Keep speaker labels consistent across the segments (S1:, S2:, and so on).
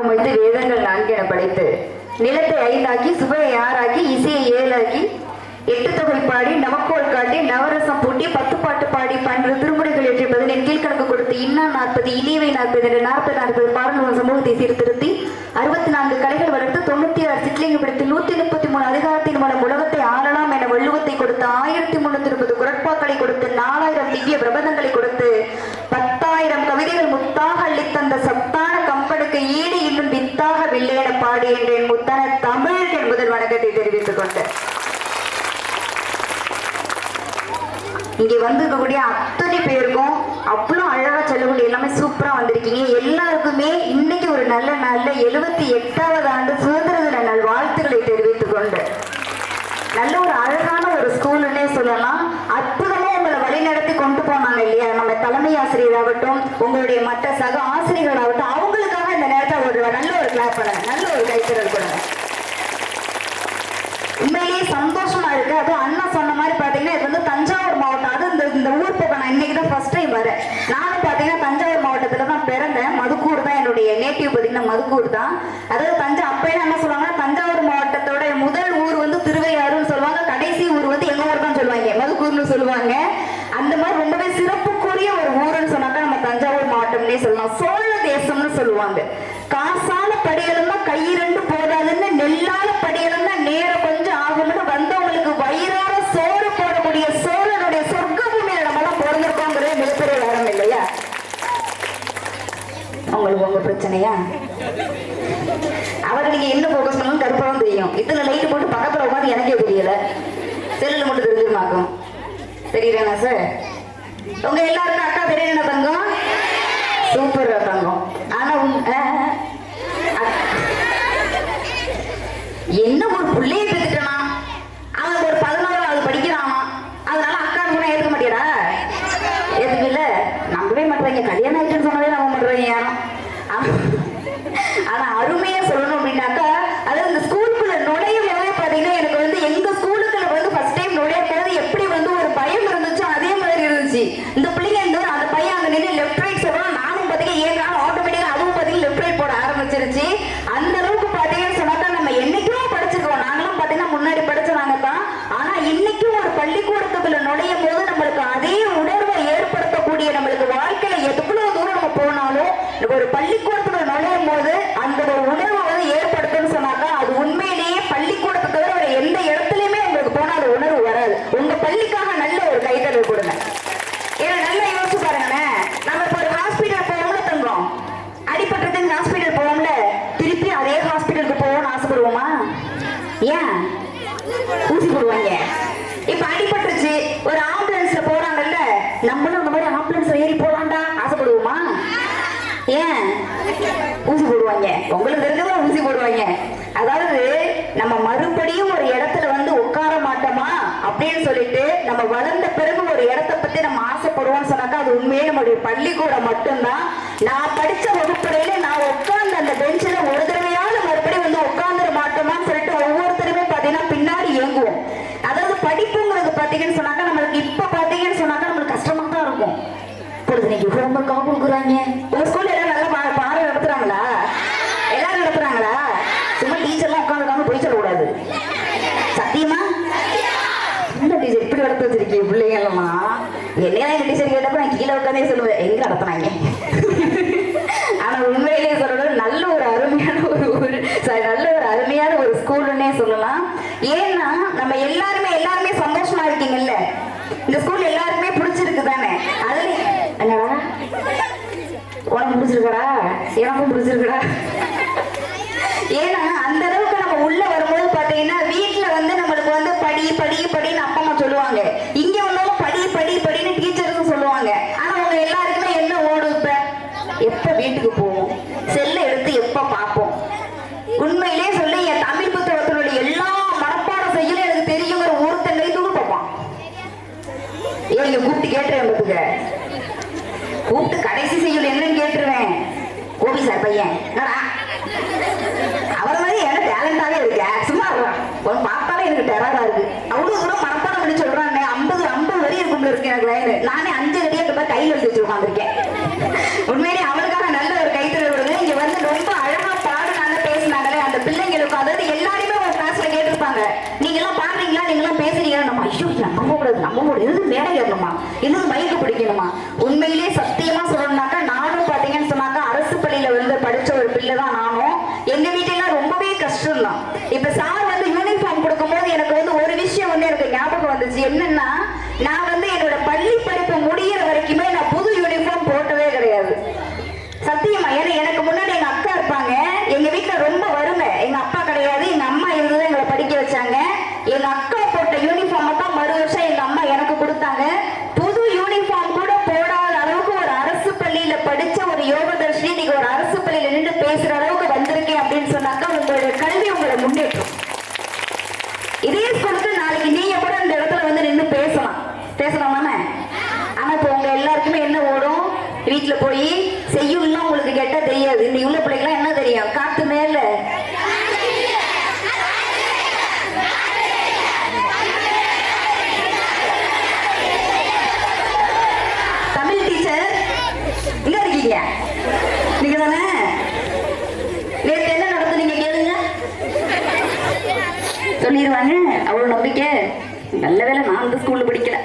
S1: ஆகும் வைத்து வேதங்கள் நான்கென படைத்து நிலத்தை ஐந்தாக்கி சுவையை ஆறாக்கி இசையை ஏழாக்கி எட்டு தொகை பாடி நவக்கோல் காட்டி நவரசம் பூட்டி பத்து பாட்டு பாடி பன்று திருமுறைகள் ஏற்றி பதினெண் கீழ்கணக்கு கொடுத்து இன்னா நாற்பது இனியவை நாற்பது என்று நாற்பது நாற்பது பாடல்கள் சமூகத்தை சீர்திருத்தி அறுபத்தி நான்கு கலைகள் வளர்த்து தொண்ணூத்தி ஆறு சிட்லிங்க பிடித்து நூத்தி முப்பத்தி மூணு அதிகாரத்தின் மூலம் உலகத்தை ஆளலாம் என வள்ளுவத்தை கொடுத்து ஆயிரத்தி முன்னூத்தி இருபது குரட்பாக்களை கொடுத்து நாலாயிரம் திவ்ய பிரபந்தங்களை கொடுத்து இங்க வந்திருக்கக்கூடிய அத்தனை பேருக்கும் அவ்வளோ அழகா சொல்லக்கூடிய எல்லாமே சூப்பரா வந்திருக்கீங்க. எல்லாருக்குமே இன்னைக்கு ஒரு நல்ல நல்ல எழுபத்தி எட்டாவது ஆண்டு சுதந்திர தின நல் வாழ்த்துக்களை தெரிவித்துக் கொண்டு. நல்ல ஒரு அழகான ஒரு ஸ்கூல்னே சொல்லலாம். அற்புதமா உங்களை வழிநடத்தி கொண்டு போனாங்க இல்லையா? நம்ம தலைமை ஆசிரியராகட்டும் உங்களுடைய மற்ற சக ஆசிரியர்களாகட்டும் அவங்களுக்காக இந்த நேரத்தை ஒரு நல்ல ஒரு கிளாப் பண்ணுங்க. நல்ல ஒரு கைத்திரல் கொடுங்க. உண்மையிலேயே சந்தோஷமா இருக்கு. அதுவும் அண்ணா சொன்ன மாதிரி பாத்தீங்கன்னா இது வந்து தஞ்சை இந்த ஊர் பக்கம் நான் இன்னைக்கு தான் ஃபர்ஸ்ட் டைம் வரேன். நானும் பாத்தீங்கன்னா தஞ்சாவூர் மாவட்டத்துல தான் பிறந்தேன். மதுக்கூர் தான் என்னுடைய நேட்டிவ் பாத்தீங்கன்னா மதுக்கூர் தான். அதாவது தஞ்சை அப்பையில என்ன சொல்லுவாங்கன்னா தஞ்சாவூர் மாவட்டத்தோட முதல் ஊர் வந்து திருவையாறுன்னு சொல்லுவாங்க. கடைசி ஊர் வந்து எங்க ஊர் தான் சொல்லுவாங்க. மதுக்கூர்னு சொல்லுவாங்க. அந்த மாதிரி ரொம்பவே சிறப்புக்குரிய ஒரு ஊருன்னு சொன்னாக்கா நம்ம தஞ்சாவூர் மாவட்டம்னே சொல்லலாம். சோழ தேசம்னு சொல்லுவாங்க. காசால படிகளும் கையிரண்டு போதாதுன்னு நெல்லால படிகளும் உங்களுக்கு பிரச்சனையா அவர் நீங்க என்ன போக்கஸ் பண்ணணும் கருப்பாவும் தெரியும் இத்தனை லைட் போட்டு பக்கத்துல உட்காந்து எனக்கே தெரியல செல்லுல மட்டும் தெரிஞ்சிருமாக்கும் தெரியுறேனா சார் உங்க எல்லாருக்கும் அக்கா தெரியல தங்கம் சூப்பர் தங்கம் ஆனா உங்க என்ன ஒரு பிள்ளைய பெற்றுட்டனா அவன் ஒரு பதினோராவது படிக்கிறானா அதனால அக்கா கூட ஏத்துக்க மாட்டியாடா ஏத்துக்கல நம்பவே மாட்டாங்க கல்யாணம் ஆயிட்டுன்னு சொன்னதே நம்ப மாட்டாங்க யாரும் ஆனா- ஆனா அருமையா சொல்லணும் அப்படின்னாக்கா அதாவது இந்த ஸ்கூலுக்குள்ள நுழையும் போதே பாத்தீங்கன்னா எனக்கு வந்து எங்க ஸ்கூலுக்குள்ள வந்து ஃபர்ஸ்ட் டைம் நுழையும் போது எப்படி வந்து ஒரு பயம் இருந்துச்சோ அதே மாதிரி இருந்துச்சு இந்த பிள்ளைங்க இந்த அந்த பையன் அங்க நின்று லெஃப்ட் ரைட் சொல்றான் நானும் பாத்தீங்கன்னா ஏன் நானும் ஆட்டோமேட்டிக்கா அதுவும் பாத்தீங்கன்னா லெஃப்ட் ரைட் போட ஆரம்பிச்சிருச்சு அந்த அளவுக்கு பாத்தீங்கன்னு சொன்னாக்கா நம்ம என்னைக்கோ படிச்சிருக்கோம் நாங்களும் பாத்தீங்கன்னா முன்னாடி படிச்சவங்க தான் ஆனா இன்னைக்கும் ஒரு பள்ளிக்கூடத்துக்குள்ள நுழையும் போது நம்மளுக்கு அதே உணர்வை ஏற்படுத்தக்கூடிய நம்மளுக்கு வாழ்க்கையில எவ்வளவு தூரம் நம்ம போனாலும் நம்ம ஒரு பள்ளிக்கூடத்துக்குள்ள நுழையும் போது அந்த ஒரு உணர்வை வந்து ஏற்படுத்துன்னு சொன்னாக்கா அது உண்மையிலேயே பள்ளிக்கூடத்தை தவிர வேற எந்த இடத்துலயுமே உங்களுக்கு போனா அந்த உணர்வு வராது உங்க பள்ளிக்காக நல்ல ஒரு கைதல் கொடுங்க ஏன்னா நல்லா யோசிச்சு பாருங்களேன் நம்ம இப்போ ஒரு ஹாஸ்பிட்டல் போவோம்ல தங்கம் அடிபட்டதுக்கு ஹாஸ்பிட்டல் போவோம்ல திருப்பி அதே ஹாஸ்பிட்டலுக்கு போவோம்னு ஆசைப்படுவோமா ஏன் ஊசி போடுவாங்க இப்ப அடிபட்டுருச்சு ஒரு ஆம்புலன்ஸ்ல போறாங்கல்ல நம்மளும் அந்த மாதிரி ஆம்புலன்ஸ்ல ஏறி போலாம்டா ஆசைப்படுவோமா ஏன் ஊசி போடுவாங்க உங்களுக்கு தெரிஞ்சவங்க ஊசி போடுவாங்க. அதாவது நம்ம மறுபடியும் ஒரு இடத்துல வந்து உட்கார மாட்டோமா? அப்படின்னு சொல்லிட்டு நம்ம வளர்ந்த பிறகு ஒரு இடத்த பத்தி நம்ம ஆசைப்படுவோம்னு சொன்னாக்கா அது உண்மையே நம்மளுடைய பள்ளிக்கூடம் மட்டும்தான். நான் படிச்ச வகுப்பறையில நான் உட்கார்ந்த அந்த பெஞ்சில ஒரு தடவையாவது மறுபடியும் வந்து உட்கார்ந்துட மாட்டோமான்னு சொல்லிட்டு ஒவ்வொருத்தருமே பாத்தீங்கன்னா பின்னாடி இயங்குவோம். அதாவது படிப்புங்கிறது பாத்தீங்கன்னு சொன்னாக்கா நம்மளுக்கு இப்ப பாத்தீங்கன்னு சொன்னாக்கா நம்மளுக்கு கஷ்டமா தான் இருக்கும் பொழுதுனைக்கு ஹோம்ஒர்க்காக கொடுக்குறாங்க. ஒரு ஸ்கூல் எல்லாம் நல்லா பா- பாடம் நடத்துறாங்களா எல்லாரும் நடத்துறாங்களா சும்மா டீச்சர்லாம் உட்காந்துருக்காம போய் சொல்லக்கூடாது சத்தியமா இந்த டீச்சர் இப்படி நடத்த வச்சிருக்கீங்க பிள்ளைங்க எல்லாம் என்னையா எங்க டீச்சர் கேட்டப்ப நான் கீழே உட்காந்தே சொல்லுவேன் எங்க நடத்துனாங்க ஆனா உண்மையிலேயே கையில் வந்துட்டு உட்காந்துருக்கேன் உண்மையிலே அவளுக்காக நல்ல ஒரு கைத்தறி விடுங்க இங்க வந்து ரொம்ப அழகா பாடுனாங்க பேசினாங்களே. அந்த பிள்ளைங்களுக்கு அதாவது எல்லாருமே ஒரு கிளாஸ்ல கேட்டிருப்பாங்க. நீங்க எல்லாம் பாடுறீங்களா? நீங்க எல்லாம் பேசுறீங்களா? நம்ம ஐயோ நம்ப கூடாது நம்ம கூடாது மேடை ஏறணுமா? இன்னும் பைக்கு பிடிக்கணுமா? தக்க பேசுறீங்க நீங்க நேற்று என்ன நடந்து நீங்க கேளுங்க. சொல்லிடுவாங்க. அவ்வளவு நம்பிக்கை. நல்ல வேலை நான் அந்த ஸ்கூல்ல படிக்கல.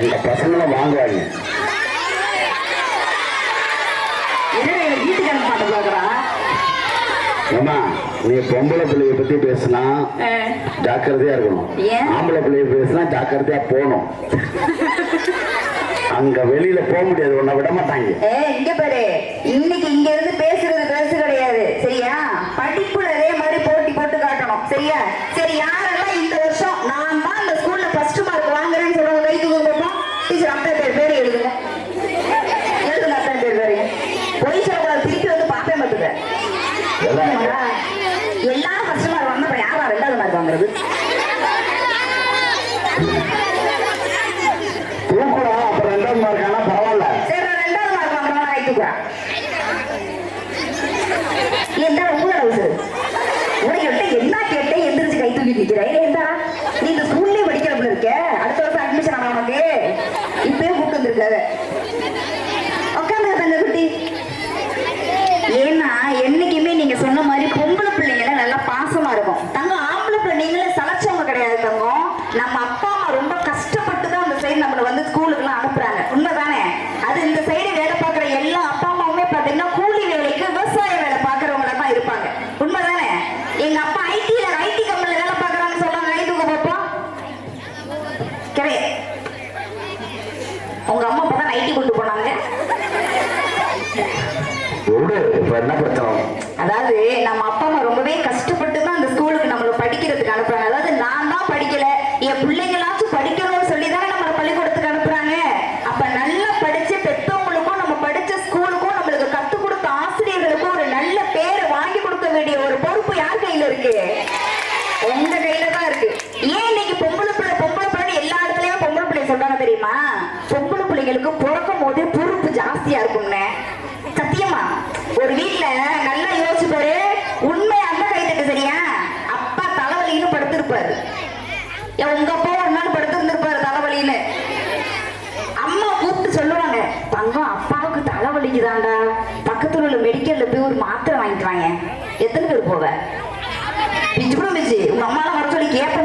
S2: உங்க பசங்களை வாங்குவாங்க ஏமா நீ பொம்பளை பிள்ளைய பத்தி பேசினா ஜாக்கிரதையா இருக்கணும். ஆம்பளை பிள்ளைய பேசினா ஜாக்கிரதையா போகணும். அங்க வெளியில போக முடியாது உன்னை விட மாட்டாங்க.
S1: இங்க இன்னைக்கு இங்க இருந்து பேச 那么 இருக்கு. உங்க கையில தான் இருக்கு. ஏன் இன்னைக்கு பொம்பளை பிள்ளை பொம்பளை பிள்ளை எல்லா இடத்துலயும் பொம்பளை பிள்ளை சொல்றாங்க தெரியுமா? பொம்பளை பிள்ளைகளுக்கு பிறக்கும் போதே பொறுப்பு ஜாஸ்தியா இருக்கும்னு. சத்தியமா? ஒரு வீட்டுல நல்லா யோசிப்பாரு பாரு உண்மை அந்த கைத்தட்டு சரியா? அப்பா தலைவலின்னு படுத்திருப்பாரு. உங்க அப்பா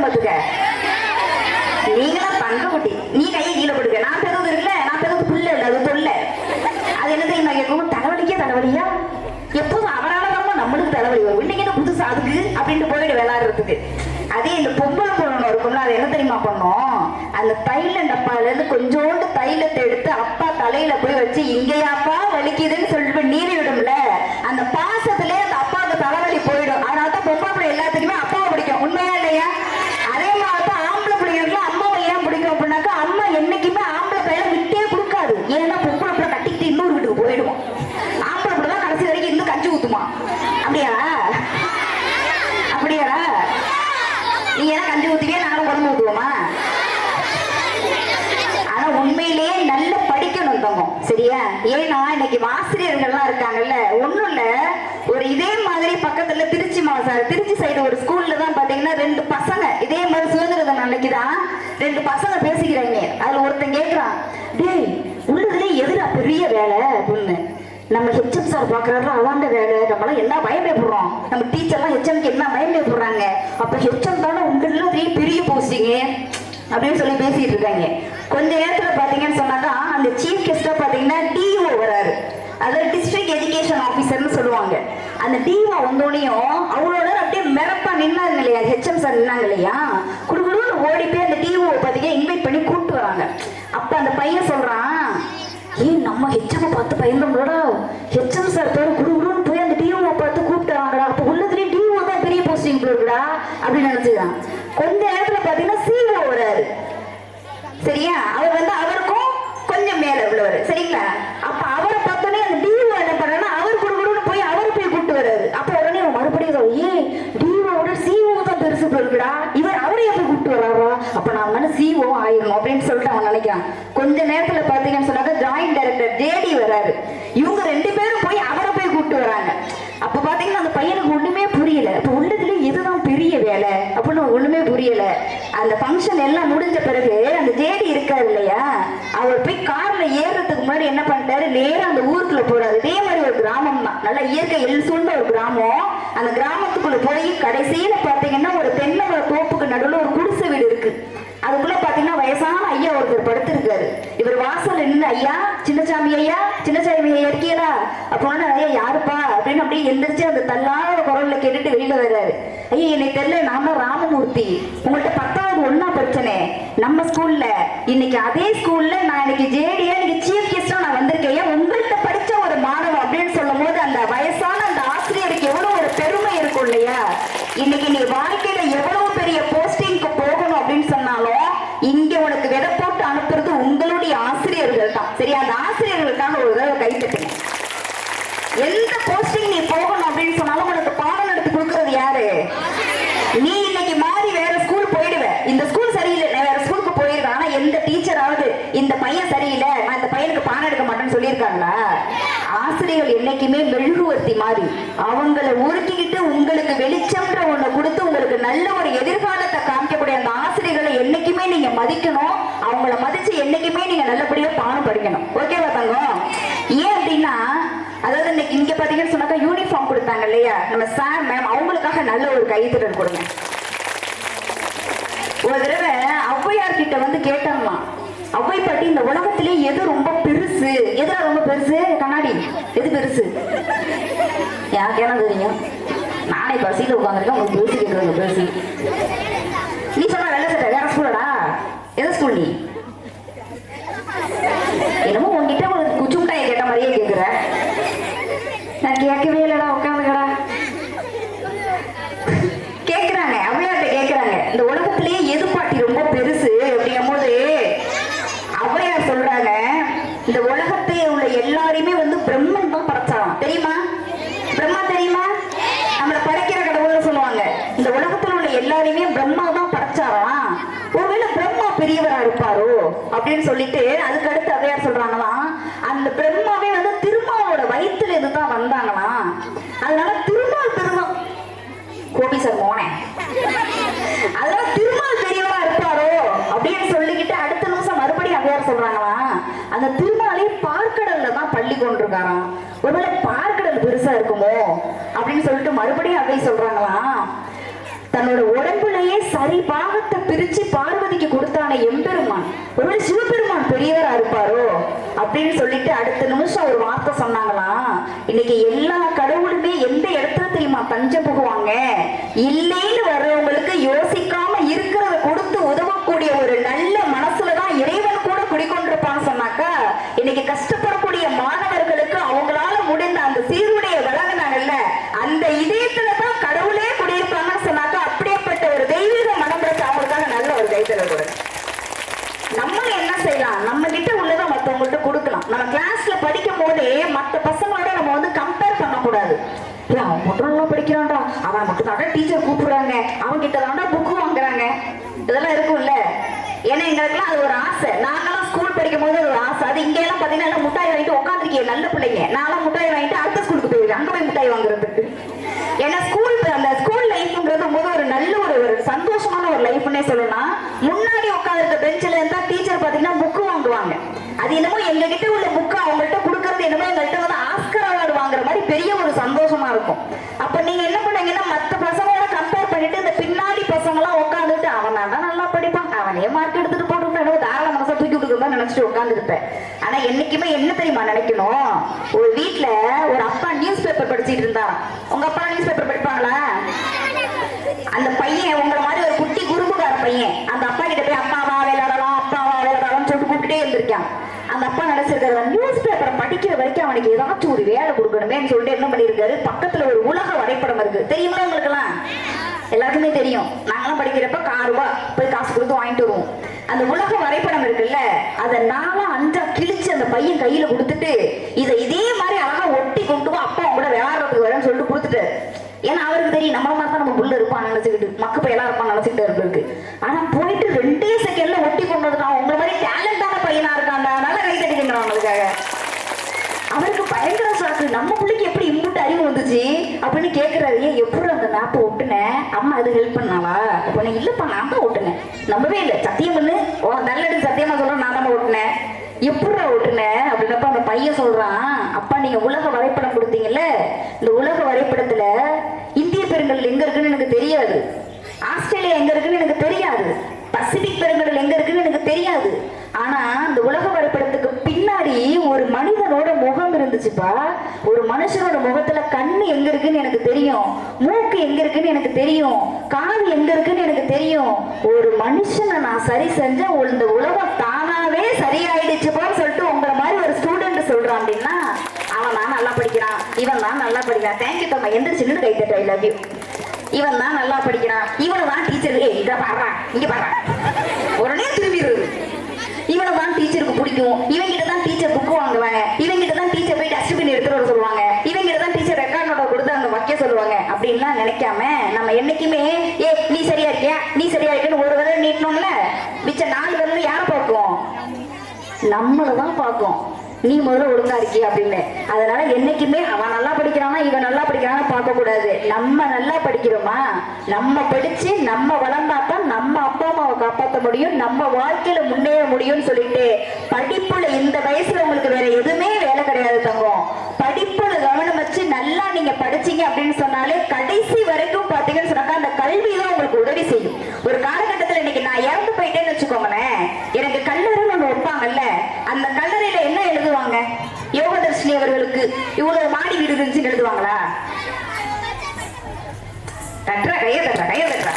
S1: இருக்கேன் பாத்துக்க நீங்களாம் குட்டி. நீ கையை கீழே போடுக்க நான் தகுது இருக்குல்ல? நான் தகுது புல்ல இல்லை அது தொல்ல அது என்ன தெரியுமா தலைவலிக்கே தலைவலியா? எப்போதும் அவரால் தான் நம்மளுக்கு தலைவலி வரும். இன்னைக்கு புதுசா அதுக்கு? அப்படின்ட்டு போயிட்டு விளாடுறதுக்கு அதே இந்த பொம்பளை பொண்ணு இருக்கும்ல அது என்ன தெரியுமா பண்ணும்? அந்த தைல டப்பால இருந்து கொஞ்சோண்டு தைலத்தை எடுத்து அப்பா தலையில போய் வச்சு இங்கேயாப்பா வலிக்குதுன்னு சொல்லிட்டு நீரி விடும்ல. அந்த பா ஏன்னா இன்னைக்கு ஆசிரியர்கள்லாம் இருக்காங்கல்ல ஒண்ணும் இல்ல ஒரு இதே மாதிரி பக்கத்துல திருச்சி மாவட்டம் திருச்சி சைடு ஒரு ஸ்கூல்ல தான் பாத்தீங்கன்னா ரெண்டு பசங்க இதே மாதிரி சுதந்திர தினம் அன்னைக்கு தான் ரெண்டு பசங்க பேசிக்கிறாங்க. அதுல ஒருத்தன் கேக்குறான் டேய் உள்ளதுல எதிரா பெரிய வேலை? அப்படின்னு. நம்ம ஹெச்எம் சார் பாக்குறாரு அதாண்ட வேலை. நம்மளாம் என்ன பயப்படப்படுறோம் நம்ம டீச்சர்லாம் ஹெச்எம்க்கு என்ன பயப்படப்படுறாங்க அப்ப ஹெச்எம் தானே உங்கள பெரிய போஸ்டிங்க அப்படின்னு சொல்லி பேசிட்டு இருக்காங்க. கொஞ்ச நேரத்துல பாத்தீங்கன்னு சொன்னாக்கா அந்த சீஃப் கெஸ்டா பாத்தீங்கன்னா டிஓ வராரு அதாவது டிஸ்ட்ரிக்ட் எஜுகேஷன் ஆபீசர்னு அந்த டிஓ வந்தோடனையும் அவளோட அப்படியே மிரப்பா நின்னாங்க இல்லையா? ஹெச்எம் சார் நின்னாங்க இல்லையா? குடுகுடுன்னு ஓடி போய் அந்த டிஓ பாத்தீங்கன்னா இன்வைட் பண்ணி கூப்பிட்டு வராங்க. அப்ப அந்த பையன் சொல்றான் ஏன் நம்ம ஹெச்எம் பார்த்து பயந்தோம்லடா ஹெச்எம் சார் பேர் குடுகுடுன்னு போய் அந்த டிஓ பார்த்து கூப்பிட்டு வராங்கடா. அப்ப உள்ளதுலேயே டிஓ தான் பெரிய போஸ்டிங் போடுறா அப்படின்னு நினைச்சுதான் கொஞ்ச நேரத்துல பாத்தீங்கன்னா சிஓ வராரு சரியா? அவர் வந்து அவருக்கும் கொஞ்சம் மேல உள்ளவர் சரிங்களா அப்ப அவரை பார்த்தோன்னே அந்த டிஓ என்ன பண்ணா அவர் குடுகுடுன்னு போய் அவர் போய் கூப்பிட்டு வர்றாரு அப்ப உடனே அவன் மறுபடியும் சொல்றான், ஏய் டிஓட சிஓ தான் பெருசு போயிருக்குடா இவர் அவரையே போய் கூப்பிட்டு வர்றாரா அப்ப நான் வந்து சிஓ ஆயிரணும் அப்படின்னு சொல்லிட்டு அவன் நினைக்கிறான் கொஞ்ச நேரத்துல பாத்தீங்கன்னு சொன்னாக்க தேடி வராரு. இவங்க ரெண்டு பேரும் போய் அவரை போய் கூப்பிட்டு வராங்க. அப்ப பாத்தீங்கன்னா அந்த பையனுக்கு ஒண்ணுமே புரியல. இப்ப உள்ளதுல இதுதான் பெரிய வேலை அப்படின்னு ஒண்ணுமே புரியல. அந்த ஃபங்க்ஷன் எல்லாம் முடிஞ்ச பிறகு அந்த தேடி இருக்காரு இல்லையா? அவர் போய் கார்ல ஏறுறதுக்கு முன்னாடி என்ன பண்ணிட்டாரு? நேரா அந்த ஊருக்குள்ள போறாரு. இதே மாதிரி ஒரு கிராமம் தான் நல்லா இயற்கை எல் சூழ்ந்த ஒரு கிராமம். அந்த கிராமத்துக்குள்ள போய் கடைசியில பாத்தீங்கன்னா ஒரு தென்னை மர தோப்புக்கு நடுவுல ஒரு குடிசை வீடு இருக்கு அதுக்குள்ள பாத்தீங்கன்னா வயசான ஐயா ஒருத்தர் படுத்திருக்காரு இவர் வாசல் நின்று ஐயா. சின்னசாமி ஐயா சின்னசாமி ஐயா இருக்கீங்களா? அப்போ ஐயா யாருப்பா? அப்படின்னு அப்படியே எந்திரிச்சு அந்த தள்ளாத குரல்ல கேட்டுட்டு வெளியில வர்றாரு. ஐயா என்னை தெரியல நான் தான் ராமமூர்த்தி. உங்கள்ட்ட பத்தாவது ஒன்னா பிரச்சனை நம்ம ஸ்கூல்ல இன்னைக்கு அதே ஸ்கூல்ல நான் இன்னைக்கு ஜேடியா இன்னைக்கு சீஃப் கெஸ்டா நான் வந்திருக்கேன். உங்களுக்கு உங்கள்ட்ட படிச்ச ஒரு மாணவன் அப்படின்னு சொல்லும் போது அந்த வயசான அந்த ஆசிரியருக்கு எவ்வளவு ஒரு பெருமை இருக்கும் இல்லையா இன்னைக்கு நீ வாழ்க்கையில எவ்வளவு பெரிய போஸ்டிங்க்கு போகணும் அப்படின்னு சொன்னாலும் இங்க உனக்கு விதை போட்டு அனுப்புறது உங்களுடைய ஆசிரியர்கள் தான் சரி அந்த ஆசிரியர்களுக்காக ஒரு தடவை கை எந்த போஸ்டிங் நீ போகணும் அப்படின்னு சொன்னாலும் உனக்கு பாடம் நடத்தி கொடுக்கறது யாரு? நீ இன்னைக்கு மாறி வேற ஸ்கூல் போயிடுவ. இந்த ஸ்கூல் சரியில்லை. நான் வேற ஸ்கூலுக்கு போயிடுவேன் ஆனா எந்த டீச்சராவது இந்த பையன் சரியில்லை. நான் இந்த பையனுக்கு பாடம் எடுக்க மாட்டேன்னு சொல்லியிருக்காங்களா? குழந்தைகள் என்னைக்குமே மெழுகுவர்த்தி மாதிரி. அவங்கள உருக்கிக்கிட்டு உங்களுக்கு வெளிச்சம்ன்ற ஒண்ணு கொடுத்து உங்களுக்கு நல்ல ஒரு எதிர்காலத்தை காமிக்கக்கூடிய அந்த ஆசிரியர்களை என்னைக்குமே நீங்க மதிக்கணும். அவங்கள மதிச்சு என்னைக்குமே நீங்க நல்லபடியா பாடம் படிக்கணும். ஓகேவா தங்கம்? ஏன் அப்படின்னா அதாவது இன்னைக்கு இங்க பாத்தீங்கன்னு சொன்னாக்கா யூனிஃபார்ம் கொடுத்தாங்க இல்லையா? நம்ம சார் மேம் அவங்களுக்காக நல்ல ஒரு கைத்திறன் கொடுங்க. ஒரு தடவை ஔவையார் கிட்ட வந்து கேட்டாங்களாம் அவ்வைப்பட்டி இந்த உலகத்திலே எது ரொம்ப பெருசு? எதுல ரொம்ப பெருசு? கண்ணாடி. எது பெருசு? யாருக்கு என்ன தெரியும் நானே பசியில் உட்காந்துருக்கேன் உங்களுக்கு பேசி கேட்குறேங்க பேசி நீ சொன்ன வெள்ள சட்டை வேற ஸ்கூலடா எந்த ஸ்கூல் நீ? என்னமோ உன்கிட்ட ஒரு குச்சி மிட்டாயை கேட்ட மாதிரியே கேட்குற நான் கேட்கவே இல்லடா உட்காந்துக்கடா. கேக்குறாங்க. ஔவையார்ட்ட கேக்குறாங்க. இந்த உலக எது பாட்டி ரொம்ப பெருசு அப்படிங்கும் போது ஔவையார் சொல்றாங்க இந்த உலகத்தை உள்ள எல்லாரையுமே வந்து பிரம்மன் தான் படைச்சாராம். தெரியுமா? பிரம்மா தெரியுமா? நம்மள படைக்கிற கடவுள்னு சொல்லுவாங்க. இந்த உலகத்துல உள்ள எல்லாரையுமே பிரம்மா தான் படைச்சாராம். ஒருவேளை பிரம்மா பெரியவரா இருப்பாரோ அப்படின்னு சொல்லிட்டு அதுக்கு அடுத்து ஔவையார் சொல்றாங்களாம். அந்த பிரம்மாவே வந்து திருமாவோட வயிற்றுல இருந்து தான் வந்தாங்களாம். அதனால திருமால் பெருமா. கோபி சார் போனேன் அதனால திருமால் பெரியவரா இருப்பாரோ அப்படின்னு சொல்லிக்கிட்டு அடுத்த நிமிஷம் மறுபடியும் சொல்றாங்களா? அந்த திருமாலே பார்க்கடல்ல தான் பள்ளி கொண்டிருக்காராம். ஒருவேளை பார்க்கடல் பெருசா இருக்குமோ? அப்படின்னு சொல்லிட்டு மறுபடியும் அவை சொல்றாங்களா? தன்னோட உடம்புலயே சரி பாகத்தை பிரிச்சு பார்வதிக்கு கொடுத்தான எம்பெருமான். ஒருவேளை சிவபெருமான் பெரியவரா இருப்பாரோ? அப்படின்னு சொல்லிட்டு அடுத்த நிமிஷம் ஒரு வார்த்தை சொன்னாங்களா? இன்னைக்கு எல்லா கடவுளுமே எந்த இடத்துல தெரியுமா தஞ்சம் புகுவாங்க இல்லைன்னு வர்றவங்களுக்கு யோசிக்காம இருக்கிறத கொடுத்து உதவக்கூடிய ஒரு நல்ல மன இறைவன் கூட குடிக்கொண்டிருப்பான்னு சொன்னாக்கா இன்னைக்கு கஷ்டப்படக்கூடிய மாணவர்களுக்கு அவங்களால முடிந்த அந்த சீருடைய வழங்கினாங்கல்ல அந்த இதயத்துல தான் கடவுளே குடியிருப்பாங்கன்னு சொன்னாக்க அப்படியேப்பட்ட ஒரு தெய்வீக மனம் இருக்கு அவங்களுக்காக நல்ல ஒரு கைத்தல கொடுங்க. நம்ம என்ன செய்யலாம்? நம்ம கிட்ட உள்ளதை மத்தவங்கள்ட்ட கொடுக்கலாம். நம்ம கிளாஸ்ல படிக்கும் போதே மத்த பசங்களோட நம்ம வந்து கம்பேர் பண்ணக்கூடாது. ஏய், அவன் மட்டும் படிக்கிறான்டா. அவன் மட்டும் தாண்டா டீச்சர் கூப்பிடுறாங்க. அவன் கிட்ட தாண்டா புக்கு வாங்குறாங்க இதெல்லாம் இருக்கும்ல ஏன்னா எங்களுக்குலாம் அது ஒரு ஆசை. நாங்களாம் ஸ்கூல் படிக்கும் போது ஒரு ஆசை. அது இங்க எல்லாம் பாத்தீங்கன்னா எல்லாம் முட்டாய் வாங்கிட்டு உட்காந்துருக்கீங்க நல்ல பிள்ளைங்க. நான்லாம் முட்டாய் வாங்கிட்டு அடுத்த ஸ்கூலுக்கு போயிருக்கேன் அங்க போய் முட்டாய் வாங்குறதுக்கு. ஏன்னா ஸ்கூல் அந்த ஸ்கூல் லைஃப்ங்கிறது போது ஒரு நல்ல ஒரு ஒரு சந்தோஷமான ஒரு லைஃப்னே சொல்லலாம் முன்னாடி உட்காந்துருக்க பெஞ்சில் இருந்தா டீச்சர் பாத்தீங்கன்னா புக்கு வாங்குவாங்க. அது என்னமோ எங்ககிட்ட உள்ள புக்கு அவங்கள்ட்ட கொடுக்கறது என்னமோ எங்கள்கிட்ட வந்து ஆஸ்கர் அவார்டு வாங்குற மாதிரி பெரிய ஒரு சந்தோஷமா இருக்கும். அப்ப நீங்க என்ன பண்ணீங்கன்னா மத்த பசங்களோட கம்பேர் பண்ணிட்டு இந்த பின்னாடி பசங்க எல்லாம் உட்காந்துட்டு அவன் தான் நல்லா படிப்பான் அவனே மார்க் எடுத்துட்டு போட்டு என்னவோ தாராள மனசா தூக்கி கொடுக்குறதா இருப்பேன். ஆனா என்னைக்குமே என்ன தெரியுமா நினைக்கணும்? ஒரு வீட்டுல ஒரு அப்பா நியூஸ் பேப்பர் படிச்சிட்டு இருந்தாராம். உங்க அப்பா நியூஸ் பேப்பர் படிப்பாங்களா? அந்த பையன் உங்களை மாதிரி ஒரு குட்டி குறும்புக்கார பையன். அந்த அப்பா கிட்ட போய் அப்பாவா விளையாடலாம் அப்பாவா விளையாடலாம்னு சொல்லிட்டு கூப்பிட்டே இருந்திருக்கான். அந்த அப்பா நினைச்சிருக்காரு நியூஸ் பேப்பரை படிக்கிற வரைக்கும் அவனுக்கு ஏதாச்சும் ஒரு வேலை கொடுக்கணுமேன்னு சொல்லிட்டு என்ன பண்ணியிருக்காரு? பக்கத்துல ஒரு உலக வரைபடம் இருக்கு. தெரியுமா உங்களுக்கு எல்லாம் எல்லாருக்குமே தெரியும். நாங்களாம் படிக்கிறப்ப கார் ரூபா போய் காசு கொடுத்து வாங்கிட்டு வருவோம். அந்த உலக வரைபடம் இருக்குல்ல அதை நாளா அன்றா கிழிச்சு அந்த பையன் கையில கொடுத்துட்டு இதை இதே மாதிரி அழகா ஒட்டி கொண்டு வா அப்பா கூட விளையாடுறதுக்கு வரேன்னு சொல்லிட்டு கொடுத்துட்டு. ஏன்னா அவருக்கு தெரியும் நம்ம மாதிரி தான் நம்ம புள்ள இருப்பான் நினைச்சுக்கிட்டு மக்கு பையலா இருப்பான் நினைச்சுக்கிட்டு இருக்கு ஆனா போயிட்டு ரெண்டே செகண்ட்ல ஒட்டி கொண்டு வந்துட்டான். உங்களை மாதிரி டேலண்டான பையனா இருக்காண்டா அதனால கை தட்டிக்கிறான் அவங்களுக்காக அவருக்கு பயங்கர சாக்கு நம்ம பிள்ளைக்கு எப்படி இம்புட்டு அறிவு வந்துச்சு? அப்படின்னு கேக்குறாரு. ஏன் எப்படி அந்த மேப்பை ஒட்டுனேன் அம்மா அது ஹெல்ப் பண்ணாளா? அப்படின்னு இல்லைப்பா நான் தான் ஓட்டுனேன் நம்பவே இல்லை. சத்தியம் பண்ணு. ஓ நல்லடி சத்தியமாக சொல்ல நான் தானே ஓட்டுனேன் எப்படிடா ஓட்டுனேன் அப்படின்னப்ப அந்த பையன் சொல்றான். அப்பா நீங்க உலக வரைபடம் கொடுத்தீங்கல்ல? இந்த உலக வரைபடத்துல இந்திய பெருங்கடல் எங்க இருக்குன்னு எனக்கு தெரியாது. ஆஸ்திரேலியா எங்க இருக்குன்னு எனக்கு தெரியாது. பசிபிக் பெருங்கடல் எங்க இருக்குன்னு எனக்கு தெரியாது. ஆனா இந்த உலக வரைபடத்துக்கு பின்னாடி ஒரு மனிதனோட முகம் இருந்துச்சுப்பா. ஒரு மனுஷனோட முகத்துல கண்ணு எங்க இருக்குன்னு எனக்கு தெரியும். மூக்கு எங்க இருக்குன்னு எனக்கு தெரியும். காது எங்க இருக்குன்னு எனக்கு தெரியும். ஒரு மனுஷனை நான் சரி செஞ்ச இந்த உலகம் தானாவே சரியாயிடுச்சுப்பான்னு சொல்லிட்டு உங்களை மாதிரி ஒரு ஸ்டூடெண்ட் சொல்றான் அப்படின்னா அவன் தான் நல்லா படிக்கிறான். இவன் தான் நல்லா படிக்கிறான். தேங்க்யூ தம்மா. எந்திரிச்சுன்னு கை தட்டு ஐ லவ் யூ இவன் தான் நல்லா படிக்கிறான். இவனை தான் டீச்சர் ஏய் இங்க பாடுறான் இங்க பாடுறான் உடனே திரும்பிடுறது இவனை தான் டீச்சருக்கு பிடிக்கும் இவன் கிட்ட தான் டீச்சர் புக் வாங்குவாங்க இவன் கிட்ட தான் டீச்சர் போய் டஸ்ட்பின் எடுத்துட்டு வர சொல்லுவாங்க இவன் கிட்ட தான் டீச்சர் ரெக்கார்ட் நோட்டை கொடுத்து அங்க வைக்க சொல்லுவாங்க அப்படின்லாம் நினைக்காம நம்ம என்னைக்குமே ஏ நீ சரியா இருக்கியா நீ சரியா இருக்கேன்னு ஒரு விரல் நீட்டணும்ல மிச்ச நாலு விரல் யாரை பார்க்கும் நம்மளை தான் பார்க்கும். நீ முதல்ல ஒழுங்கா இருக்கிய அப்படின்னு. அதனால என்னைக்குமே அவன் நல்லா படிக்கிறானா இவன் நல்லா படிக்கிறானா பார்க்க கூடாது நம்ம நல்லா படிக்கிறோமா? நம்ம படிச்சு நம்ம வளர்ந்தாதான் நம்ம அப்பா அம்மாவை காப்பாற்ற முடியும் நம்ம வாழ்க்கையில முன்னேற முடியும்னு சொல்லிட்டு படிப்புல இந்த வயசுல உங்களுக்கு வேற எதுவுமே வேலை கிடையாது தங்கம். படிப்புல கவனம் வச்சு நல்லா நீங்க படிச்சீங்க அப்படின்னு சொன்னாலே கடைசி வரைக்கும் பாத்தீங்கன்னு சொன்னாக்கா அந்த கல்வி தான் உங்களுக்கு உதவி செய்யும். ஒரு காலகட்டம் இன்னைக்கு நான் இறந்து போயிட்டேன்னு வச்சுக்கோங்களேன் எனக்கு கல்லறைன்னு ஒண்ணு வைப்பாங்கல்ல அந்த கல்லறையில என்ன எழுதுவாங்க யோகதர்ஷினி அவர்களுக்கு இவ்வளவு மாடி வீடு இருந்துச்சுன்னு எழுதுவாங்களா தட்டுறா கைய தட்டுறா கைய தட்டுறா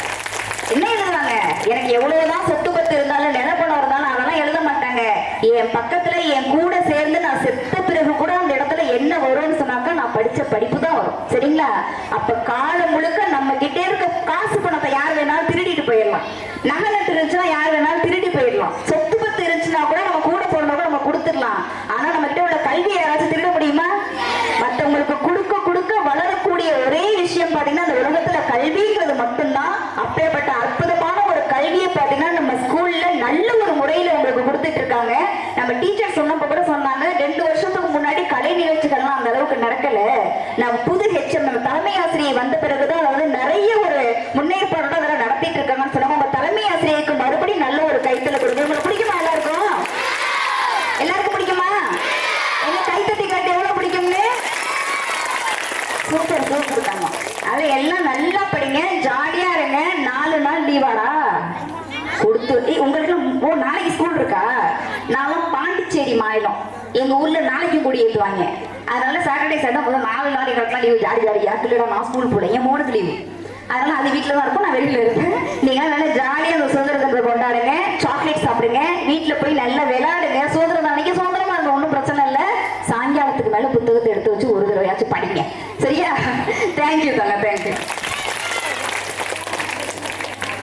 S1: என்ன எழுதுவாங்க எனக்கு எவ்வளவுதான் சொத்து பத்து இருந்தாலும் நிலப்பணம் இருந்தாலும் அதெல்லாம் எழுத மாட்டாங்க என் பக்கத்துல என் கூட சேர்ந்து நான் செத்த பிறகு கூட அந்த இடத்துல என்ன வரும்னு சொன்னாக்கா நான் படிச்ச படிப்பு தான் வரும். சரிங்களா? அப்ப காலம் முழுக்க நம்ம கிட்டே இருக்க காசு பணத்தை யார் வேணாலும் திருடிட்டு போயிடலாம். நகை நட்டு இருந்துச்சுன்னா யார் வேணாலும் திருடி போயிடலாம். சொத்து பத்து இருந்துச்சுன்னா கூட நம்ம கூட போடணும் கூட நம்ம கொடுத்துடலாம். ஆனா நம்ம கிட்ட உள்ள கல்வி யாராச்சும் திருட முடியுமா? மத்தவங்களுக்கு கொடுக்க கொடுக்க வளரக்கூடிய ஒரே விஷயம் பாத்தீங்கன்னா அந்த உலகத்துல கல்விங்கிறது மட்டும்தான் அப்பேற்பட்ட அற்புதம் கல்வியை பார்த்தீங்கன்னா நம்ம ஸ்கூல்ல நல்ல ஒரு முறையில உங்களுக்கு கொடுத்துட்டு இருக்காங்க. நம்ம டீச்சர் சொன்னப்ப கூட சொன்னாங்க ரெண்டு வருஷத்துக்கு முன்னாடி கலை நிகழ்ச்சிகள்லாம் அந்த அளவுக்கு நடக்கல. நம்ம புது ஹெச்எம் நம்ம தலைமை ஆசிரியை வந்த பிறகுதான் அதாவது நிறைய ஒரு முன்னேற்பாடோட அதெல்லாம் நடத்திட்டு இருக்காங்கன்னு சொன்னாங்க. உங்க தலைமை ஆசிரியருக்கு மறுபடியும் நல்ல ஒரு கைத்தல கொடுங்க. உங்களுக்கு பிடிக்குமா எல்லாருக்கும்? எல்லாருக்கும் பிடிக்குமா? என்ன கைத்தட்டி காட்டு எவ்வளவு பிடிக்கும்னு? சூப்பர் சூப்பர் தங்கம் அது எல்லாம் நல்லா படிங்க ஜாலியா இருங்க நாலு நாள் லீவாடா கொடுத்து ஏய், உங்களுக்கு ஓ நாளைக்கு ஸ்கூல் இருக்கா? நான்லாம் பாண்டிச்சேரி மாநிலம். எங்க ஊர்ல நாளைக்கு கூடி ஏற்றுவாங்க அதனால சாட்டர்டே சண்டை முதல்ல நாலு நாளைக்கு லீவு ஜாலி ஜாலியா இல்லைடா நான் ஸ்கூல் போறேன் என் மூணுக்கு லீவு அதனால அது வீட்டில் தான் இருக்கும் நான் வெளியில் இருப்பேன். நீங்க நல்லா ஜாலியாக அந்த சுதந்திர தினத்தை கொண்டாடுங்க சாக்லேட் சாப்பிடுங்க வீட்டில் போய் நல்லா விளையாடுங்க. சுதந்திர அன்னைக்கு சுதந்திரமா இருந்த ஒன்றும் பிரச்சனை இல்லை. சாயங்காலத்துக்கு மேலே புத்தகத்தை எடுத்து வச்சு ஒரு தடவையாச்சும் படிங்க. சரியா? தேங்க்யூ தங்க